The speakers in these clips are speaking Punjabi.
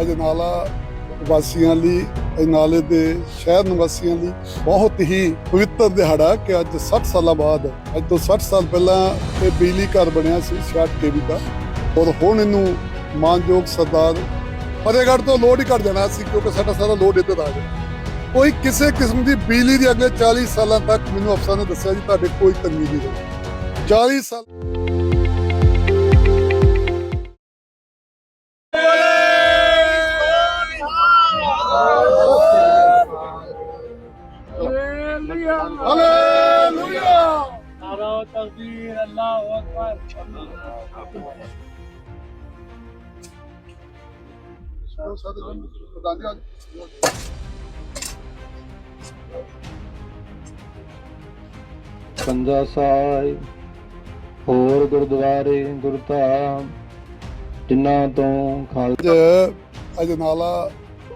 ਅਜਨਾਲਾ ਵਾਸੀਆਂ ਲਈ ਅਜਨਾਲੇ ਦੇ ਸ਼ਹਿਰ ਨਿਵਾਸੀਆਂ ਲਈ ਬਹੁਤ ਹੀ ਪਵਿੱਤਰ ਦਿਹਾੜਾ ਕਿ ਅੱਜ 60 ਸਾਲਾਂ ਬਾਅਦ, ਅੱਜ ਤੋਂ 60 ਸਾਲ ਪਹਿਲਾਂ ਇਹ ਬਿਜਲੀ ਘਰ ਬਣਿਆ ਸੀ 66 ਕੇਵੀ ਦਾ। ਔਰ ਹੁਣ ਇਹਨੂੰ ਮਾਨਯੋਗ ਸਰਦਾਰ ਫਤਿਹਗੜ੍ਹ ਤੋਂ ਲੋਡ ਹੀ ਘਟ ਜਾਣਾ ਸੀ ਕਿਉਂਕਿ ਸਾਡਾ ਸਾਰਾ ਲੋਡ ਇੱਧਰ ਆ ਗਿਆ। ਕੋਈ ਕਿਸੇ ਕਿਸਮ ਦੀ ਬਿਜਲੀ ਦੀ ਅਗਲੇ 40 ਸਾਲਾਂ ਤੱਕ ਮੈਨੂੰ ਅਫਸਰ ਨੇ ਦੱਸਿਆ ਜੀ, ਤੁਹਾਡੇ ਕੋਈ ਤੰਗੀ ਨਹੀਂ ਰਹੇਗੀ 40 ਸਾਲ Allahu Akbar. ਸਾਹਿਬ ਹੋਰ ਗੁਰਦੁਆਰੇ ਗੁਰਧਾਮ ਜਿਨ੍ਹਾਂ ਤੋਂ ਖਾਲਸਾ ਅਜਨਾਲਾ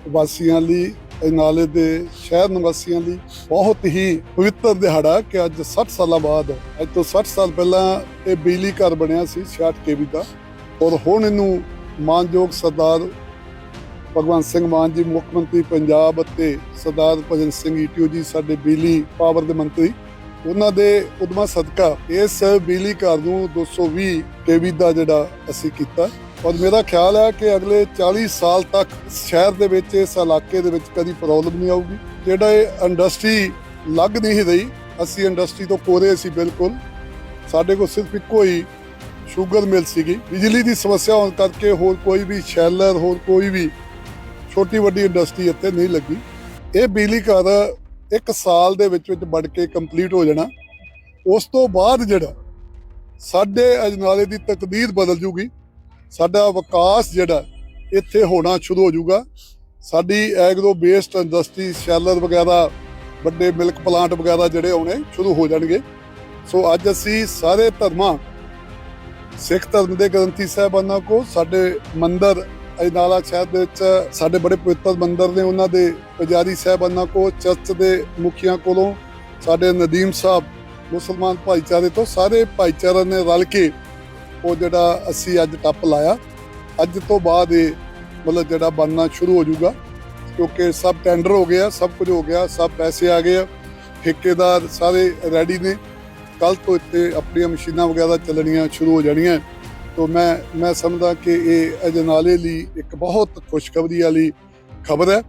ਵਾਸੀਆਂ ਲਈ ਨਾਲੇ ਦੇ ਸ਼ਹਿਰ ਨਿਵਾਸੀਆਂ ਲਈ ਬਹੁਤ ਹੀ ਪਵਿੱਤਰ ਦਿਹਾੜਾ ਕਿ ਅੱਜ 60 ਸਾਲਾਂ ਬਾਅਦ ਅੱਜ ਤੋਂ 60 ਸਾਲ ਪਹਿਲਾਂ ਇਹ ਬਿਜਲੀ ਘਰ ਬਣਿਆ ਸੀ 66 ਕੇਵੀ ਦਾ। ਔਰ ਹੁਣ ਇਹਨੂੰ ਮਾਨਯੋਗ ਸਰਦਾਰ ਭਗਵੰਤ ਸਿੰਘ ਮਾਨ ਜੀ, ਮੁੱਖ ਮੰਤਰੀ ਪੰਜਾਬ ਅਤੇ ਸਰਦਾਰ ਭਜਨ ਸਿੰਘ ਈਟੀਓ ਜੀ, ਸਾਡੇ ਬਿਜਲੀ ਪਾਵਰ ਦੇ ਮੰਤਰੀ, ਉਹਨਾਂ ਦੇ ਉਦਮਾ ਸਦਕਾ ਇਸ ਬਿਜਲੀ ਘਰ ਨੂੰ 220 ਕੇਵੀ ਦਾ ਜਿਹੜਾ ਅਸੀਂ ਕੀਤਾ। ਔਰ ਮੇਰਾ ਖਿਆਲ ਹੈ ਕਿ ਅਗਲੇ 40 ਸਾਲ ਤੱਕ ਸ਼ਹਿਰ ਦੇ ਵਿੱਚ, ਇਸ ਇਲਾਕੇ ਦੇ ਵਿੱਚ ਕਦੀ ਪ੍ਰੋਬਲਮ ਨਹੀਂ ਆਊਗੀ। ਜਿਹੜਾ ਇਹ ਇੰਡਸਟਰੀ ਲੱਗ ਨਹੀਂ ਰਹੀ, ਅਸੀਂ ਇੰਡਸਟਰੀ ਤੋਂ ਕੋਰੇ ਸੀ ਬਿਲਕੁਲ। ਸਾਡੇ ਕੋਲ ਸਿਰਫ ਇੱਕੋ ਹੀ ਸ਼ੂਗਰ ਮਿਲ ਸੀਗੀ। ਬਿਜਲੀ ਦੀ ਸਮੱਸਿਆ ਹੋਣ ਕਰਕੇ ਹੋਰ ਕੋਈ ਵੀ ਸ਼ੈਲਰ, ਹੋਰ ਕੋਈ ਵੀ ਛੋਟੀ ਵੱਡੀ ਇੰਡਸਟਰੀ ਇੱਥੇ ਨਹੀਂ ਲੱਗੀ। ਇਹ ਬਿਜਲੀ ਘਰ ਇੱਕ ਸਾਲ ਦੇ ਵਿੱਚ ਵਿੱਚ ਬਣ ਕੇ ਕੰਪਲੀਟ ਹੋ ਜਾਣਾ। ਉਸ ਤੋਂ ਬਾਅਦ ਜਿਹੜਾ ਸਾਡੇ ਅਜਨਾਲੇ ਦੀ ਤਕਦੀਰ ਬਦਲ ਜੂਗੀ। ਸਾਡਾ ਵਿਕਾਸ ਜਿਹੜਾ ਇੱਥੇ ਹੋਣਾ ਸ਼ੁਰੂ ਹੋ ਜਾਊਗਾ। ਸਾਡੀ ਐਗਰੋ ਬੇਸਡ ਇੰਡਸਟਰੀ ਸ਼ੈਲਰ ਵਗੈਰਾ, ਵੱਡੇ ਮਿਲਕ ਪਲਾਂਟ ਵਗੈਰਾ ਜਿਹੜੇ ਆਉਣੇ ਸ਼ੁਰੂ ਹੋ ਜਾਣਗੇ। ਸੋ ਅੱਜ ਅਸੀਂ ਸਾਰੇ ਧਰਮਾਂ, ਸਿੱਖ ਧਰਮ ਦੇ ਗ੍ਰੰਥੀ ਸਾਹਿਬਾਨਾਂ ਕੋ ਸਾਡੇ ਮੰਦਰ ਅਜਨਾਲਾ ਸ਼ਹਿਰ ਦੇ ਵਿੱਚ, ਸਾਡੇ ਬੜੇ ਪਵਿੱਤਰ ਮੰਦਰ ਨੇ ਉਹਨਾਂ ਦੇ ਪੁਜਾਰੀ ਸਾਹਿਬਾਨਾਂ ਕੋ ਚਰਚ ਦੇ ਮੁਖੀਆਂ ਕੋਲੋਂ, ਸਾਡੇ ਨਦੀਮ ਸਾਹਿਬ, ਮੁਸਲਮਾਨ ਭਾਈਚਾਰੇ ਤੋਂ ਸਾਰੇ ਭਾਈਚਾਰੇ ਨੇ ਰਲ ਕੇ ਉਹ ਜਿਹੜਾ ਅਸੀਂ ਅੱਜ ਟੱਪ ਲਾਇਆ, ਅੱਜ ਤੋਂ ਬਾਅਦ ਇਹ ਮਤਲਬ ਜਿਹੜਾ ਬਣਨਾ ਸ਼ੁਰੂ ਹੋ ਜਾਊਗਾ, ਕਿਉਂਕਿ ਸਭ ਟੈਂਡਰ ਹੋ ਗਿਆ ਸਭ ਕੁਝ ਹੋ ਗਿਆ, ਸਭ ਪੈਸੇ ਆ ਗਏ ਆ, ਠੇਕੇਦਾਰ ਸਾਰੇ ਰੈਡੀ ਨੇ। ਕੱਲ ਤੋਂ ਇੱਥੇ ਆਪਣੀਆਂ ਮਸ਼ੀਨਾਂ ਵਗੈਰਾ ਚੱਲਣੀਆਂ ਸ਼ੁਰੂ ਹੋ ਜਾਣੀਆਂ। ਤੋਂ ਮੈਂ ਮੈਂ ਸਮਝਦਾ ਕਿ ਇਹ ਅਜਨਾਲੇ ਲਈ ਇੱਕ ਬਹੁਤ ਖੁਸ਼ਖਬਰੀ ਵਾਲੀ ਖਬਰ ਹੈ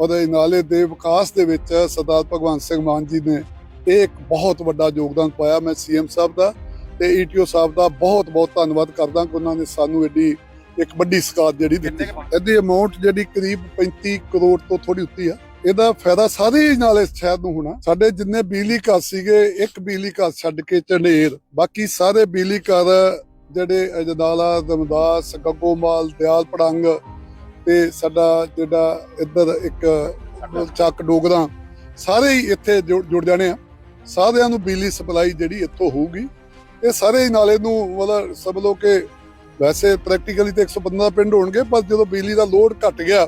ਔਰ ਅਜਨਾਲੇ ਦੇ ਵਿਕਾਸ ਦੇ ਵਿੱਚ ਸਰਦਾਰ ਭਗਵੰਤ ਸਿੰਘ ਮਾਨ ਜੀ ਨੇ ਇਹ ਇੱਕ ਬਹੁਤ ਵੱਡਾ ਯੋਗਦਾਨ ਪਾਇਆ। ਮੈਂ ਸੀਐਮ ਸਾਹਿਬ ਦਾ ਤੇ ਈਟੀਓ ਸਾਹਿਬ ਦਾ ਬਹੁਤ ਬਹੁਤ ਧੰਨਵਾਦ ਕਰਦਾ ਕਿ ਉਹਨਾਂ ਨੇ ਸਾਨੂੰ ਐਡੀ ਇੱਕ ਵੱਡੀ ਸਕਾਤ ਜਿਹੜੀ ਦਿੱਤੀ। ਇਹਦੀ ਅਮਾਉਂਟ ਜਿਹੜੀ ਕਰੀਬ 35 ਕਰੋੜ ਤੋਂ ਥੋੜੀ ਉੱਤੀ ਆ। ਇਹਦਾ ਫਾਇਦਾ ਸਾਰੇ ਨਾਲੇ ਸ਼ਹਿਰ ਨੂੰ ਹੋਣਾ। ਸਾਡੇ ਜਿੰਨੇ ਬਿਜਲੀ ਘਰ ਸੀਗੇ ਇੱਕ ਬਿਜਲੀ ਘਰ ਛੱਡ ਕੇ ਝੰਡੇਰ। ਬਾਕੀ ਸਾਰੇ ਬਿਜਲੀ ਘਰ ਜਿਹੜੇ ਅਜਨਾਲਾ ਦਮਦਾਸ ਗੱਗੋਮਾਲ ਦਿਆਲ ਪੜੰਗ ਤੇ ਸਾਡਾ ਜਿਹੜਾ ਇੱਧਰ ਇੱਕ ਚੱਕ ਡੋਗਰਾ ਸਾਰੇ ਹੀ ਇੱਥੇ ਜੁੜ ਜੁੜ ਜਾਣੇ ਆ। ਸਾਰਿਆਂ ਨੂੰ ਬਿਜਲੀ ਸਪਲਾਈ ਜਿਹੜੀ ਇੱਥੋਂ ਹੋਊਗੀ। ਇਹ ਸਾਰੇ ਨਾਲੇ ਨੂੰ ਮਤਲਬ ਸਮਝ ਲਓ ਕਿ ਵੈਸੇ ਪ੍ਰੈਕਟੀਕਲੀ ਤੇ 115 ਪਿੰਡ ਹੋਣਗੇ, ਪਰ ਜਦੋਂ ਬਿਜਲੀ ਦਾ ਲੋਡ ਘਟ ਗਿਆ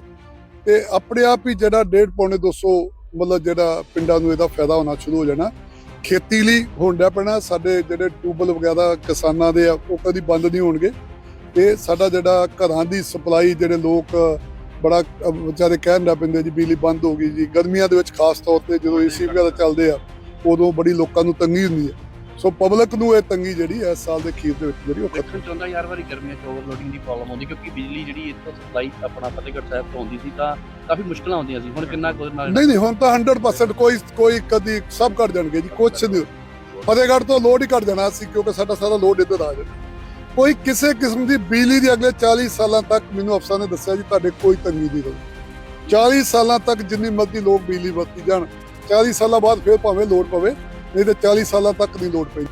ਤੇ ਆਪਣੇ ਆਪ ਹੀ ਜਿਹੜਾ 1.5 ਪੌਣੇ 200 ਮਤਲਬ ਜਿਹੜਾ ਪਿੰਡਾਂ ਨੂੰ ਇਹਦਾ ਫਾਇਦਾ ਹੋਣਾ ਸ਼ੁਰੂ ਹੋ ਜਾਣਾ। ਖੇਤੀ ਲਈ ਹੋਣ ਡਿਆ ਪੈਣਾ, ਸਾਡੇ ਜਿਹੜੇ ਟਿਊਬਲ ਵਗੈਰਾ ਕਿਸਾਨਾਂ ਦੇ ਆ, ਉਹ ਕਦੀ ਬੰਦ ਨਹੀਂ ਹੋਣਗੇ। ਤੇ ਸਾਡਾ ਜਿਹੜਾ ਘਰਾਂ ਦੀ ਸਪਲਾਈ ਜਿਹੜੇ ਲੋਕ ਬੜਾ ਵਿਚਾਰੇ ਕਹਿਣ ਲੱਗ ਪੈਂਦੇ ਜੀ, ਬਿਜਲੀ ਬੰਦ ਹੋ ਗਈ ਜੀ। ਗਰਮੀਆਂ ਦੇ ਵਿੱਚ ਖਾਸ ਤੌਰ ਤੇ ਜਦੋਂ ਏਸੀ ਵਗੈਰਾ ਚੱਲਦੇ ਆ, ਉਦੋਂ ਬੜੀ ਲੋਕਾਂ ਨੂੰ ਤੰਗੀ ਹੁੰਦੀ ਹੈ। ਸੋ ਪਬਲਿਕ ਨੂੰ ਇਹ ਤੰਗੀ ਜਿਹੜੀ ਇਸ ਸਾਲ ਦੇ ਅਖੀਰ ਦੇ ਵਿੱਚ ਜਿਹੜੀ ਉਹ ਖਤਮ ਦੇਖਣ ਚਾਹੁੰਦਾ ਯਾਰ ਵਾਰੀ ਗਰਮੀਆਂ ਚ ਓਵਰਲੋਡਿੰਗ ਦੀ ਪ੍ਰੋਬਲਮ ਆਉਂਦੀ ਕਿਉਂਕਿ ਬਿਜਲੀ ਜਿਹੜੀ ਇੱਥੋਂ ਸਪਲਾਈ ਆਪਣਾ ਫਤਿਹਗੜ੍ਹ ਸਾਹਿਬ ਤੋਂ ਆਉਂਦੀ ਸੀ ਤਾਂ ਕਾਫੀ ਮੁਸ਼ਕਲਾਂ ਆਉਂਦੀਆਂ ਸੀ। ਹੁਣ ਕਿੰਨਾ ਕੁ ਨਾਲ ਨਹੀਂ ਨਹੀਂ ਹੁਣ ਤਾਂ 100% ਕੋਈ ਕੋਈ ਕਦੀ ਸਭ ਘਟ ਜਾਣਗੇ ਜੀ ਕੁਛ ਨਹੀਂ। ਫਤਿਹਗੜ੍ਹ ਤੋਂ ਲੋਡ ਹੀ ਘਟ ਜਾਣਾ ਸੀ ਕਿਉਂਕਿ ਸਾਡਾ ਸਾਰਾ ਲੋਡ ਇੱਧਰ ਆ ਜਾਣਾ। ਕੋਈ ਕਿਸੇ ਕਿਸਮ ਦੀ ਬਿਜਲੀ ਦੀ ਅਗਲੇ 40 ਸਾਲਾਂ ਤੱਕ ਮੈਨੂੰ ਅਫਸਰ ਨੇ ਦੱਸਿਆ ਜੀ ਤੁਹਾਡੇ ਕੋਈ ਤੰਗੀ ਨਹੀਂ ਰਹੇਗੀ 40 ਸਾਲਾਂ ਤੱਕ ਜਿੰਨੀ ਮਰਜ਼ੀ ਲੋਕ ਬਿਜਲੀ ਵਰਤੀ ਜਾਣ 40 ਸਾਲਾਂ ਬਾਅਦ ਫਿਰ ਭਾਵੇਂ ਲੋਡ ਪਵੇ। ਨਹੀਂ ਤਾਂ 40 ਸਾਲਾਂ ਤੱਕ ਦੀ ਲੋੜ ਪੈਂਦੀ।